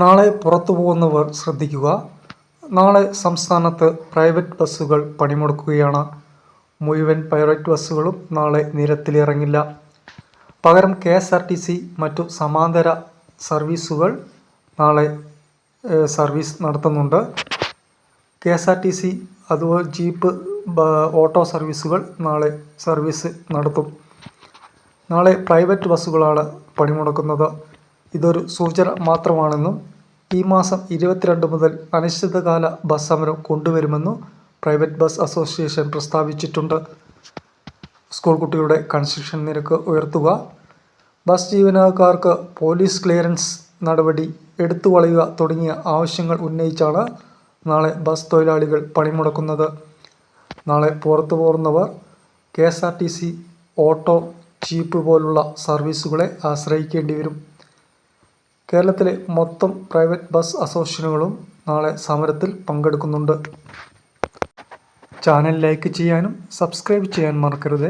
നാളെ പുറത്തു പോകുന്നവർ ശ്രദ്ധിക്കുക. നാളെ സംസ്ഥാനത്ത് പ്രൈവറ്റ് ബസ്സുകൾ പണിമുടക്കുകയാണ്. മുഴുവൻ പ്രൈവറ്റ് ബസ്സുകളും നാളെ നിരത്തിലിറങ്ങില്ല. പകരം K S R T C മറ്റു സമാന്തര സർവീസുകൾ നാളെ സർവീസ് നടത്തുന്നുണ്ട്. K S R T C അതുപോലെ ജീപ്പ് ഓട്ടോ സർവീസുകൾ നാളെ സർവീസ് നടത്തും. നാളെ പ്രൈവറ്റ് ബസ്സുകളാണ് പണിമുടക്കുന്നത്. ഇതൊരു സൂചന മാത്രമാണെന്നും ഈ മാസം ഇരുപത്തിരണ്ട് മുതൽ അനിശ്ചിതകാല ബസ് സമരം കൊണ്ടുവരുമെന്നും പ്രൈവറ്റ് ബസ് അസോസിയേഷൻ പ്രസ്താവിച്ചിട്ടുണ്ട്. സ്കൂൾ കുട്ടികളുടെ കൺസ്ട്രക്ഷൻ നിരക്ക് ഉയർത്തുക ബസ് ജീവനക്കാർക്ക് പോലീസ് ക്ലിയറൻസ് നടപടി എടുത്തു കളയുക തുടങ്ങിയ ആവശ്യങ്ങൾ ഉന്നയിച്ചാണ് നാളെ ബസ് തൊഴിലാളികൾ പണിമുടക്കുന്നത്. നാളെ പുറത്തു പോകുന്നവർ K S R T C auto jeep പോലുള്ള സർവീസുകളെ ആശ്രയിക്കേണ്ടി വരും. കേരളത്തിലെ മൊത്തം പ്രൈവറ്റ് ബസ് അസോസിയേഷനുകളും നാളെ സമരത്തിൽ പങ്കെടുക്കുന്നുണ്ട്. ചാനൽ ലൈക്ക് ചെയ്യാനും സബ്സ്ക്രൈബ് ചെയ്യാൻ മറക്കരുത്.